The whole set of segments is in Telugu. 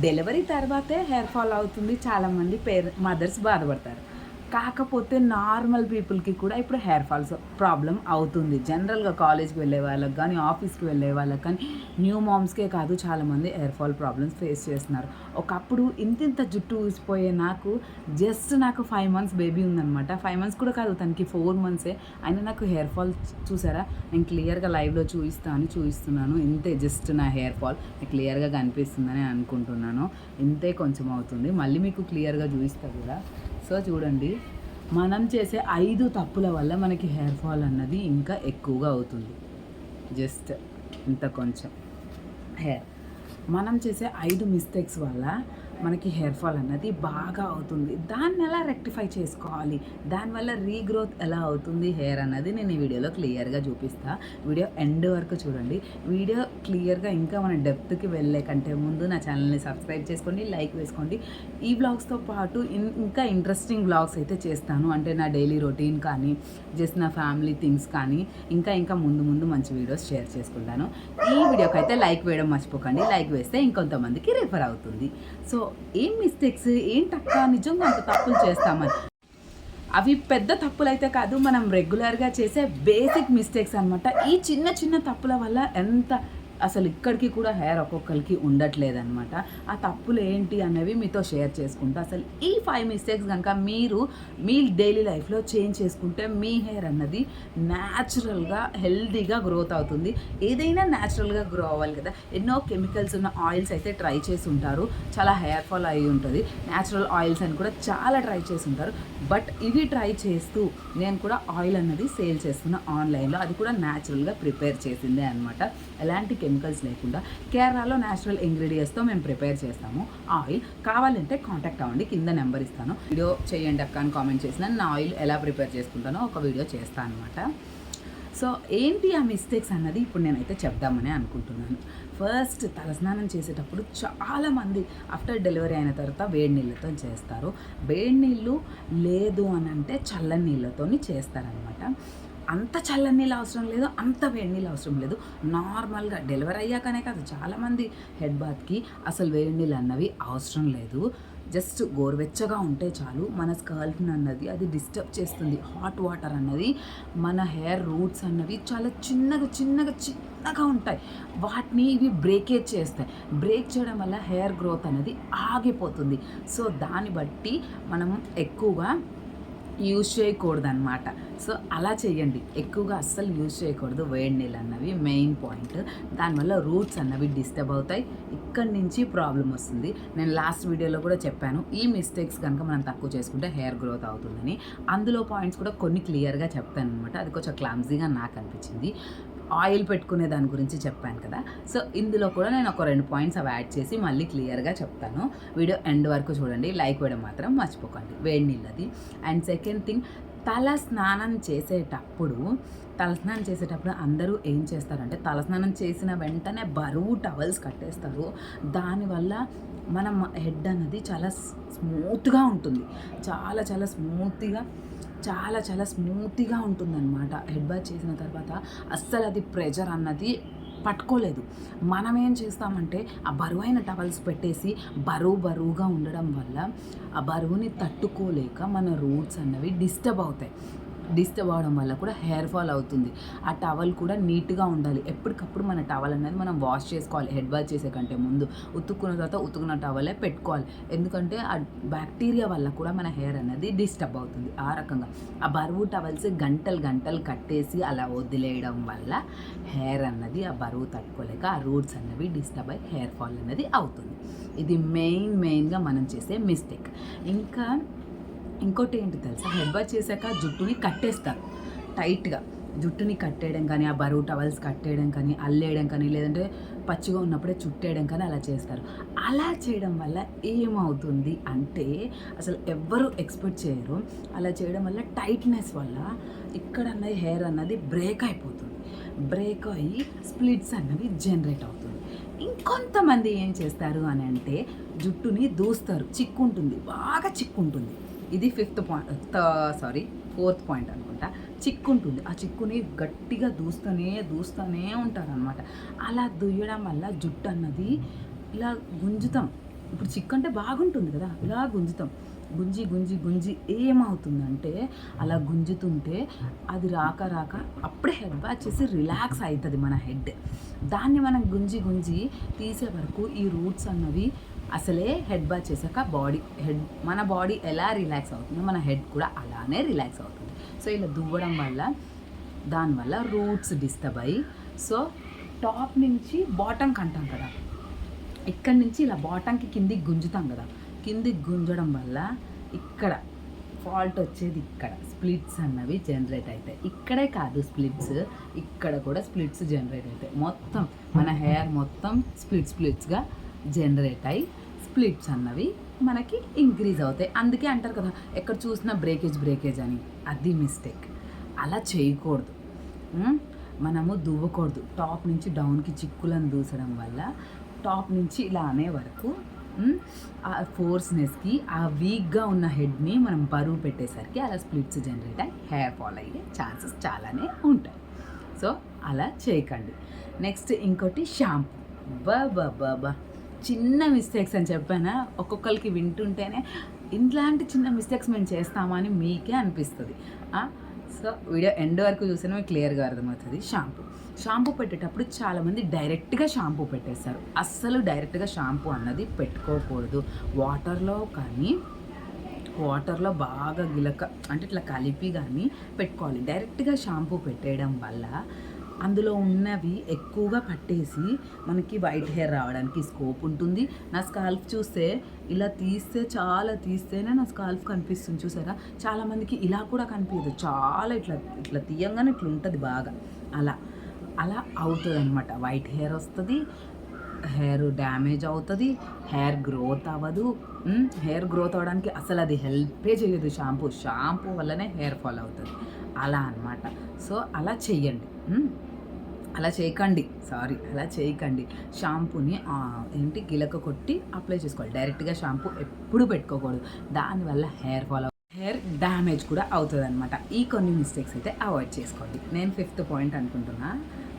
డెలివరీ తర్వాతే హెయిర్ ఫాల్ అవుతుంది చాలామంది పేర మదర్స్ బాధపడతారు. కాకపోతే నార్మల్ పీపుల్కి కూడా ఇప్పుడు హెయిర్ ఫాల్స్ ప్రాబ్లం అవుతుంది. జనరల్గా కాలేజ్కి వెళ్ళే వాళ్ళకి కానీ ఆఫీస్కి వెళ్ళే వాళ్ళకి కానీ న్యూ మామ్స్కే కాదు చాలామంది హెయిర్ ఫాల్ ప్రాబ్లమ్స్ ఫేస్ చేస్తున్నారు. ఒకప్పుడు ఇంత ఇంత జుట్టు ఊసిపోయే నాకు జస్ట్ నాకు ఫైవ్ మంత్స్ బేబీ ఉందనమాట ఫైవ్ మంత్స్ కూడా కాదు తనకి ఫోర్ మంత్సే. అయినా నాకు హెయిర్ ఫాల్ చూసారా? నేను క్లియర్గా లైవ్లో చూపిస్తాను చూపిస్తున్నాను ఇంతే జస్ట్ నా హెయిర్ ఫాల్. క్లియర్గా కనిపిస్తుందని అనుకుంటున్నాను. ఇంతే కొంచెం అవుతుంది. మళ్ళీ మీకు క్లియర్గా చూపిస్తా కూడా. సో చూడండి మనం చేసే ఐదు తప్పుల వల్ల మనకి హెయిర్ ఫాల్ అన్నది ఇంకా ఎక్కువగా అవుతుంది. జస్ట్ ఇంత కొంచెం. హెయిర్ మనం చేసే ఐదు మిస్టేక్స్ వల్ల మనకి హెయిర్ ఫాల్ అన్నది బాగా అవుతుంది. దాన్ని ఎలా రెక్టిఫై చేసుకోవాలి? దానివల్ల రీగ్రోత్ ఎలా అవుతుంది హెయిర్ అన్నది నేను ఈ వీడియోలో క్లియర్గా చూపిస్తా. వీడియో ఎండ్ వరకు చూడండి. వీడియో క్లియర్గా ఇంకా మన డెప్త్కి వెళ్ళే కంటే ముందు నా ఛానల్ని సబ్స్క్రైబ్ చేసుకోండి లైక్ వేసుకోండి. ఈ బ్లాగ్స్తో పాటు ఇంకా ఇంట్రెస్టింగ్ బ్లాగ్స్ అయితే చేస్తాను. అంటే నా డైలీ రొటీన్ కానీ జస్ట్ నా ఫ్యామిలీ థింగ్స్ కానీ ఇంకా ఇంకా ముందు ముందు మంచి వీడియోస్ షేర్ చేసుకుంటాను. ఈ వీడియోకి అయితే లైక్ వేయడం మర్చిపోకండి. లైక్ వేస్తే ఇంకొంతమందికి రిఫర్ అవుతుంది. సో ఏం మిస్టేక్స్ ఏంటక్క నిజంగా అంత తప్పులు చేస్తామని. అవి పెద్ద తప్పులు అయితే కాదు మనం రెగ్యులర్గా చేసే బేసిక్ మిస్టేక్స్ అనమాట ఈ చిన్న చిన్న తప్పుల వల్ల ఎంత అసలు ఇక్కడికి కూడా హెయిర్ ఒక్కొక్కరికి ఉండట్లేదు అనమాట ఆ తప్పులు ఏంటి అనేవి మీతో షేర్ చేసుకుంటా. అసలు ఈ ఫైవ్ మిస్టేక్స్ కనుక మీరు మీ డైలీ లైఫ్లో చేంజ్ చేసుకుంటే మీ హెయిర్ అన్నది న్యాచురల్గా హెల్దీగా గ్రోత్ అవుతుంది. ఏదైనా న్యాచురల్గా గ్రో అవ్వాలి కదా. ఎన్నో కెమికల్స్ ఉన్న ఆయిల్స్ అయితే ట్రై చేసి ఉంటారు. చాలా హెయిర్ ఫాల్ అయి ఉంటుంది. న్యాచురల్ ఆయిల్స్ అని కూడా చాలా ట్రై చేసి ఉంటారు. బట్ ఇవి ట్రై చేస్తూ నేను కూడా ఆయిల్ అన్నది సేల్ చేస్తున్నా ఆన్లైన్లో. అది కూడా న్యాచురల్గా ప్రిపేర్ చేసిందే అనమాట ఎలాంటి కెమికల్స్ లేకుండా కేరళలో న్యాచురల్ ఇంగ్రీడియంట్స్తో మేము ప్రిపేర్ చేస్తాము. ఆయిల్ కావాలంటే కాంటాక్ట్ అవ్వండి కింద నెంబర్ ఇస్తాను. వీడియో చేయండి అక్క అని కామెంట్ చేసిన నా ఆయిల్ ఎలా ప్రిపేర్ చేసుకుంటానో ఒక వీడియో చేస్తాను అనమాట సో ఏంటి ఆ మిస్టేక్స్ అన్నది ఇప్పుడు నేనైతే చెప్దామని అనుకుంటున్నాను. ఫస్ట్ తలస్నానం చేసేటప్పుడు చాలామంది ఆఫ్టర్ డెలివరీ అయిన తర్వాత వేడి నీళ్ళతో చేస్తారు. వేడి నీళ్ళు లేదు అని అంటే చల్లని నీళ్ళతోని చేస్తారనమాట అంత చల్లని నీళ్ళు అవసరం లేదు అంత వేడి నీళ్ళు అవసరం లేదు. నార్మల్గా డెలివరీ అయ్యాకనే కాదు చాలామంది హెడ్ బాత్కి అసలు వేడి నీళ్ళు అన్నవి అవసరం లేదు. జస్ట్ గోరువెచ్చగా ఉంటే చాలు మన స్కల్ప్ని అన్నది అది డిస్టర్బ్ చేస్తుంది. హాట్ వాటర్ అన్నది మన హెయిర్ రూట్స్ అన్నవి చాలా చిన్నగా చిన్నగా చిన్నగా ఉంటాయి. వాటిని ఇవి బ్రేకేజ్ చేస్తాయి. బ్రేక్ చేయడం వల్ల హెయిర్ గ్రోత్ అనేది ఆగిపోతుంది. సో దాన్ని బట్టి మనం ఎక్కువగా యూజ్ చేయకూడదు అనమాట సో అలా చేయండి ఎక్కువగా అస్సలు యూజ్ చేయకూడదు. వేడి నీళ్ళు అన్నవి మెయిన్ పాయింట్ దానివల్ల రూట్స్ అన్నవి డిస్టర్బ్ అవుతాయి. ఇక్కడి నుంచి ప్రాబ్లం వస్తుంది. నేను లాస్ట్ వీడియోలో కూడా చెప్పాను. ఈ మిస్టేక్స్ కనుక మనం తక్కువ చేసుకుంటే హెయిర్ గ్రోత్ అవుతుందని. అందులో పాయింట్స్ కూడా కొన్ని క్లియర్గా చెప్తాను అనమాట అది కొంచెం క్లామ్జీగా నాకు అనిపించింది. ఆయిల్ పెట్టుకునే దాని గురించి చెప్పాను కదా. సో ఇందులో కూడా నేను ఒక రెండు పాయింట్స్ అవి యాడ్ చేసి మళ్ళీ క్లియర్గా చెప్తాను. వీడియో ఎండ్ వరకు చూడండి. లైక్ వేయడం మాత్రం మర్చిపోకండి. వేడి నీళ్ళది. అండ్ సెకండ్ థింగ్ తల స్నానం చేసేటప్పుడు తలస్నానం చేసేటప్పుడు అందరూ ఏం చేస్తారంటే తలస్నానం చేసిన వెంటనే బరువు టవల్స్ కట్టేస్తారు. దానివల్ల మన హెడ్ అన్నది చాలా స్మూత్గా ఉంటుంది. చాలా చాలా స్మూత్గా చాలా చాలా స్మూత్గా ఉంటుందన్నమాట. హెడ్ బాత్ చేసిన తర్వాత అస్సలు అది ప్రెజర్ అన్నది పట్టుకోలేదు. మనం ఏం చేస్తామంటే ఆ బరువైన టవల్స్ పెట్టేసి బరువు బరువుగా ఉండడం వల్ల ఆ బరువుని తట్టుకోలేక మన రూట్స్ అన్నవి డిస్టర్బ్ అవుతాయి. డిస్టర్బ్ అవడం వల్ల కూడా హెయిర్ ఫాల్ అవుతుంది. ఆ టవల్ కూడా నీట్గా ఉండాలి. ఎప్పటికప్పుడు మన టవల్ అనేది మనం వాష్ చేసుకోవాలి. హెడ్ వాష్ చేసే కంటే ముందు ఉతుక్కున్న తర్వాత ఉతుకున్న టవలే పెట్టుకోవాలి. ఎందుకంటే ఆ బ్యాక్టీరియా వల్ల కూడా మన హెయిర్ అనేది డిస్టర్బ్ అవుతుంది. ఆ రకంగా ఆ బరువు టవల్స్ గంటలు గంటలు కట్టేసి అలా వదిలేయడం వల్ల హెయిర్ అన్నది ఆ బరువు తట్టుకోలేక ఆ రూట్స్ అన్నవి డిస్టర్బ్ అయ్యి హెయిర్ ఫాల్ అనేది అవుతుంది. ఇది మెయిన్ మెయిన్గా మనం చేసే మిస్టేక్. ఇంకా ఇంకోటి ఏంటి తెలుసా? హెడ్ బాత్ చేశాక జుట్టుని కట్టేస్తారు టైట్గా. జుట్టుని కట్టేయడం కానీ ఆ బరువు టవల్స్ కట్టేయడం కానీ అల్లేయడం కానీ లేదంటే పచ్చిగా ఉన్నప్పుడే చుట్టేయడం కానీ అలా చేస్తారు. అలా చేయడం వల్ల ఏమవుతుంది అంటే అసలు ఎవ్వరు ఎక్స్పెక్ట్ చేయరు. అలా చేయడం వల్ల టైట్నెస్ వల్ల ఇక్కడ అన్నది హెయిర్ అన్నది బ్రేక్ అయిపోతుంది. బ్రేక్ అయ్యి స్ప్లిట్స్ అన్నవి జనరేట్ అవుతుంది. ఇంకొంతమంది ఏం చేస్తారు అని అంటే జుట్టుని దూస్తారు. చిక్కుంటుంది. బాగా చిక్కుంటుంది. ఇది fifth point sorry fourth point అనుకుంటా. చిక్కు ఉంటుంది ఆ చిక్కుని గట్టిగా దూస్తూనే దూస్తూనే ఉంటారనమాట అలా దుయ్యడం వల్ల జుట్టు అన్నది ఇలా గుంజుతాం. ఇప్పుడు చిక్కు అంటే బాగుంటుంది కదా ఇలా గుంజుతాం. గుంజి గుంజి గుంజి ఏమవుతుందంటే అలా గుంజుతుంటే అది రాక రాక అప్పుడే హెడ్ బాత్ చేసి రిలాక్స్ అవుతుంది మన హెడ్ దాన్ని మనం గుంజి గుంజి తీసే వరకు ఈ రూట్స్ అన్నవి అసలే హెడ్ బాత్ చేశాక బాడీ హెడ్ మన బాడీ ఎలా రిలాక్స్ అవుతుందో మన హెడ్ కూడా అలానే రిలాక్స్ అవుతుంది. సో ఇలా దువ్వడం వల్ల దానివల్ల రూట్స్ డిస్టర్బ్ అయ్యి సో టాప్ నుంచి బాటంకి అంటాం కదా. ఇక్కడి నుంచి ఇలా బాటంకి కిందికి గుంజుతాం కదా. కిందికి గుంజడం వల్ల ఇక్కడ ఫాల్ట్ వచ్చేది ఇక్కడ. స్ప్లిట్స్ అన్నవి జనరేట్ అవుతాయి ఇక్కడే కాదు స్ప్లిట్స్ ఇక్కడ కూడా స్ప్లిట్స్ జనరేట్ అవుతాయి మొత్తం మన హెయిర్ మొత్తం స్ప్లిట్ స్ప్లిట్స్గా జనరేట్ అయ్యి స్ప్లిట్స్ అన్నవి మనకి ఇంక్రీజ్ అవుతాయి. అందుకే అంటారు కదా ఎక్కడ చూసినా బ్రేకేజ్ బ్రేకేజ్ అని. అది మిస్టేక్ అలా చేయకూడదు. మనము దువ్వకూడదు. టాప్ నుంచి డౌన్కి చిక్కులను దూసడం వల్ల టాప్ నుంచి ఇలా అనే వరకు ఆ ఫోర్స్నెస్కి ఆ వీక్గా ఉన్న హెడ్ని మనం బరువు పెట్టేసరికి అలా స్ప్లిట్స్ జనరేట్ అయ్యి హెయిర్ ఫాల్ అయ్యే ఛాన్సెస్ చాలానే ఉంటాయి. సో అలా చేయకండి. నెక్స్ట్ ఇంకోటి షాంపూ బాబా బాబా చిన్న మిస్టేక్స్ అని చెప్పానా? ఒక్కొక్కరికి వింటుంటేనే ఇట్లాంటి చిన్న మిస్టేక్స్ మేము చేస్తామా అని మీకే అనిపిస్తుంది. సో వీడియో ఎండ్ వరకు చూసినా మీకు క్లియర్గా అర్థమవుతుంది. షాంపూ. షాంపూ పెట్టేటప్పుడు చాలామంది డైరెక్ట్గా షాంపూ పెట్టేస్తారు. అస్సలు డైరెక్ట్గా షాంపూ అన్నది పెట్టుకోకూడదు. వాటర్లో కానీ వాటర్లో బాగా గిలక అంటే ఇట్లా కలిపి కానీ పెట్టుకోవాలి. డైరెక్ట్గా షాంపూ పెట్టేయడం వల్ల అందులో ఉన్నవి ఎక్కువగా పట్టేసి మనకి వైట్ హెయిర్ రావడానికి స్కోప్ ఉంటుంది. నా స్కాల్ఫ్ చూస్తే ఇలా తీస్తే చాలా తీస్తేనే నా స్కాల్ఫ్ కనిపిస్తుంది చూసారా? చాలామందికి ఇలా కూడా కనిపించదు. చాలా ఇట్లా ఇట్లా తీయంగానే ఇట్లా ఉంటుంది బాగా. అలా అలా అవుతుంది అనమాట వైట్ హెయిర్ వస్తుంది హెయిర్ డ్యామేజ్ అవుతుంది హెయిర్ గ్రోత్ అవ్వదు హెయిర్ గ్రోత్ అవ్వడానికి అసలు అది హెల్పే చేయదు షాంపూ. షాంపూ వల్లనే హెయిర్ ఫాల్ అవుతుంది. అలా అనమాట సో అలా చెయ్యండి. అలా చేయకండి. సారీ అలా చేయకండి. షాంపూని ఏంటి గిలక కొట్టి అప్లై చేసుకోవాలి. డైరెక్ట్గా షాంపూ ఎప్పుడు పెట్టుకోకూడదు. దానివల్ల హెయిర్ ఫాల్ హెయిర్ డ్యామేజ్ కూడా అవుతుంది అనమాట ఈ కొన్ని మిస్టేక్స్ అయితే అవాయిడ్ చేసుకోండి. నేను ఫిఫ్త్ పాయింట్ అనుకుంటున్నా.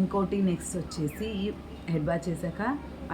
ఇంకోటి నెక్స్ట్ వచ్చేసి హెడ్ బాత్ చేశాక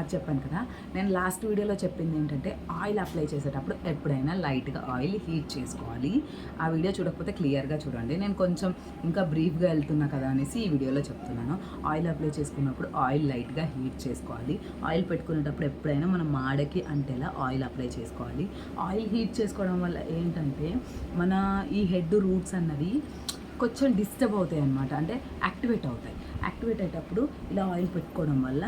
అది చెప్పాను కదా. నేను లాస్ట్ వీడియోలో చెప్పింది ఏంటంటే ఆయిల్ అప్లై చేసేటప్పుడు ఎప్పుడైనా లైట్గా ఆయిల్ హీట్ చేసుకోవాలి. ఆ వీడియో చూడకపోతే క్లియర్గా చూడండి. నేను కొంచెం ఇంకా బ్రీఫ్గా వెళ్తున్నా కదా అనేసి ఈ వీడియోలో చెప్తున్నాను. ఆయిల్ అప్లై చేసుకున్నప్పుడు ఆయిల్ లైట్గా హీట్ చేసుకోవాలి. ఆయిల్ పెట్టుకునేటప్పుడు ఎప్పుడైనా మనం మాడకి అంటేలా ఆయిల్ అప్లై చేసుకోవాలి. ఆయిల్ హీట్ చేసుకోవడం వల్ల ఏంటంటే మన ఈ హెడ్ రూట్స్ అన్నవి కొంచెం డిస్టర్బ్ అవుతాయి అన్నమాట అంటే యాక్టివేట్ అవుతాయి. యాక్టివేట్ అయ్యేటప్పుడు ఇలా ఆయిల్ పెట్టుకోవడం వల్ల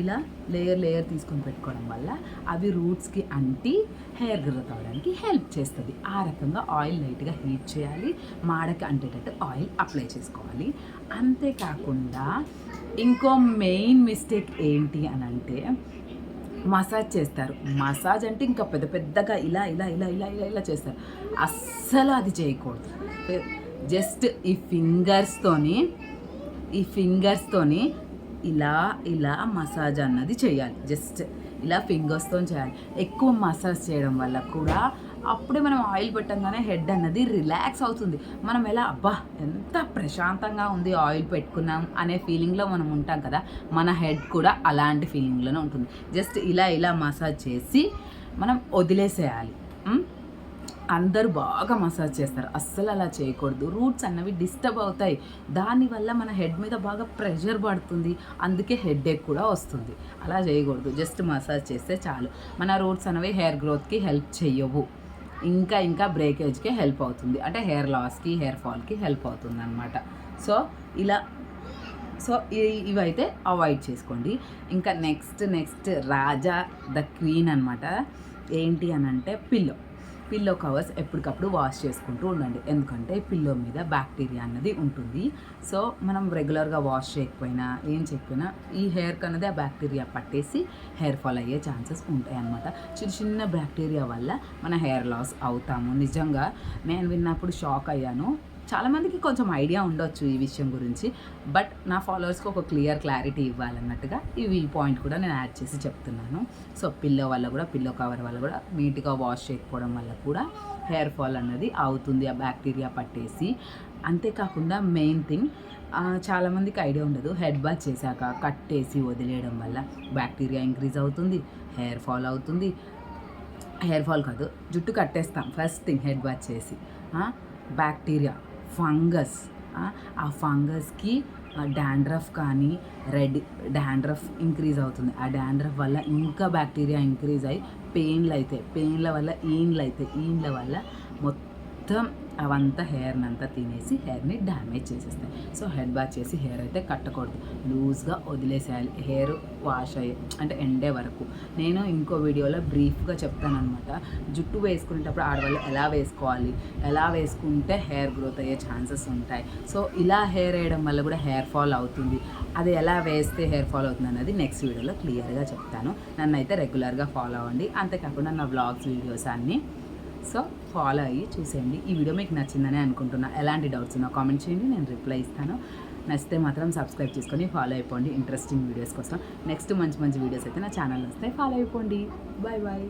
ఇలా లేయర్ లేయర్ తీసుకొని పెట్టుకోవడం వల్ల అవి రూట్స్కి అంటి హెయిర్ గ్రోత్ అవ్వడానికి హెల్ప్ చేస్తుంది. ఆ రకంగా ఆయిల్ లైట్గా హీట్ చేయాలి మాడకి అంటేటట్టు ఆయిల్ అప్లై చేసుకోవాలి. అంతేకాకుండా ఇంకో మెయిన్ మిస్టేక్ ఏంటి అని అంటే మసాజ్ చేస్తారు. మసాజ్ అంటే ఇంకా పెద్ద పెద్దగా ఇలా ఇలా ఇలా ఇలా ఇలా ఇలా చేస్తారు. అస్సలు అది చేయకూడదు. జస్ట్ ఈ ఫింగర్స్తోని ఈ ఫింగర్స్తోని ఇలా ఇలా మసాజ్ అన్నది చేయాలి. జస్ట్ ఇలా ఫింగర్స్తో చేయాలి. ఎక్కువ మసాజ్ చేయడం వల్ల కూడా అప్పుడే మనం ఆయిల్ పెట్టంగానే హెడ్ అన్నది రిలాక్స్ అవుతుంది. మనం ఎలా అబ్బా ఎంత ప్రశాంతంగా ఉంది ఆయిల్ పెట్టుకున్నాం అనే ఫీలింగ్లో మనం ఉంటాం కదా మన హెడ్ కూడా అలాంటి ఫీలింగ్లోనే ఉంటుంది. జస్ట్ ఇలా ఇలా మసాజ్ చేసి మనం వదిలేసేయాలి. అందరూ బాగా మసాజ్ చేస్తారు. అస్సలు అలా చేయకూడదు. రూట్స్ అన్నవి డిస్టర్బ్ అవుతాయి. దానివల్ల మన హెడ్ మీద బాగా ప్రెషర్ పడుతుంది. అందుకే హెడ్ ఎక్ కూడా వస్తుంది. అలా చేయకూడదు. జస్ట్ మసాజ్ చేస్తే చాలు. మన రూట్స్ అనేవి హెయిర్ గ్రోత్కి హెల్ప్ చేయవు ఇంకా ఇంకా బ్రేకేజ్కి హెల్ప్ అవుతుంది. అంటే హెయిర్ లాస్కి హెయిర్ ఫాల్కి హెల్ప్ అవుతుంది అనమాట సో ఇలా సో ఇవైతే అవాయిడ్ చేసుకోండి. ఇంకా నెక్స్ట్ నెక్స్ట్ రాజా ద క్వీన్ అనమాట ఏంటి అని అంటే పిల్లో. పిల్లో కవర్స్ ఎప్పటికప్పుడు వాష్ చేసుకుంటూ ఉండండి. ఎందుకంటే పిల్లో మీద బ్యాక్టీరియా అన్నది ఉంటుంది. సో మనం రెగ్యులర్గా వాష్ చేయకపోయినా ఏం చేయకపోయినా ఈ హెయిర్కి అన్నది ఆ బ్యాక్టీరియా పట్టేసి హెయిర్ ఫాల్ అయ్యే ఛాన్సెస్ ఉంటాయి అన్నమాట చిన్న చిన్న బ్యాక్టీరియా వల్ల మన హెయిర్ లాస్ అవుతాము. నిజంగా నేను విన్నప్పుడు షాక్ అయ్యాను. చాలామందికి కొంచెం ఐడియా ఉండొచ్చు ఈ విషయం గురించి బట్ నా ఫాలోవర్స్కి ఒక క్లియర్ క్లారిటీ ఇవ్వాలన్నట్టుగా ఇవి ఈ పాయింట్ కూడా నేను యాడ్ చేసి చెప్తున్నాను. సో పిల్లో వల్ల కూడా పిల్లో కవర్ వల్ల కూడా నీట్గా వాష్ చేయకపోవడం వల్ల కూడా హెయిర్ ఫాల్ అన్నది అవుతుంది ఆ బ్యాక్టీరియా పట్టేసి. అంతేకాకుండా మెయిన్ థింగ్ చాలామందికి ఐడియా ఉండదు. హెడ్ బాత్ చేశాక కట్టేసి వదిలేయడం వల్ల బ్యాక్టీరియా ఇంక్రీజ్ అవుతుంది హెయిర్ ఫాల్ అవుతుంది. హెయిర్ ఫాల్ కాదు జుట్టు కట్టేస్తాం ఫస్ట్ థింగ్ హెడ్ బాత్ చేసి. Bacteria fungus. ఆ ఫంగస్కి డాండ్రఫ్ కానీ రెడ్ డాండ్రఫ్ ఇంక్రీజ్ అవుతుంది. ఆ డాండ్రఫ్ వల్ల ఇంకా బ్యాక్టీరియా ఇంక్రీజ్ అయ్యి పెయిన్లు అవుతాయి పెయిన్ల వల్ల ఈన్లు అవుతాయి ఈన్ల వల్ల మొత్తం అవంతా హెయిర్ని అంతా తినేసి హెయిర్ని డ్యామేజ్ చేసేస్తాయి. సో హెడ్ బాత్ చేసి హెయిర్ అయితే కట్టకూడదు. లూజ్గా వదిలేసేయాలి. హెయిర్ వాష్ అయ్యే అంటే ఎండే వరకు. నేను ఇంకో వీడియోలో బ్రీఫ్గా చెప్తానమాట జుట్టు వేసుకునేటప్పుడు ఆడవాళ్ళు ఎలా వేసుకోవాలి? ఎలా వేసుకుంటే హెయిర్ గ్రోత్ అయ్యే ఛాన్సెస్ ఉంటాయి? సో ఇలా హెయిర్ వేయడం వల్ల కూడా హెయిర్ ఫాల్ అవుతుంది. అది ఎలా వేస్తే హెయిర్ ఫాల్ అవుతుంది అనేది నెక్స్ట్ వీడియోలో క్లియర్గా చెప్తాను. నన్ను అయితే రెగ్యులర్గా ఫాలో అవ్వండి. అంతేకాకుండా నా వ్లాగ్స్ వీడియోస్ అన్నీ సో ఫాలో అయ్యి చూసేయండి. ఈ వీడియో మీకు నచ్చిందని అనుకుంటున్నా. ఎలాంటి డౌట్స్ ఉన్నా కామెంట్ చేయండి. నేను రిప్లై ఇస్తాను. నచ్చితే మాత్రం సబ్స్క్రైబ్ చేసుకొని ఫాలో అయిపోండి. ఇంట్రెస్టింగ్ వీడియోస్ కోసం. నెక్స్ట్ మంచి మంచి వీడియోస్ అయితే నా ఛానల్ వస్తాయి ఫాలో అయిపోండి. Bye bye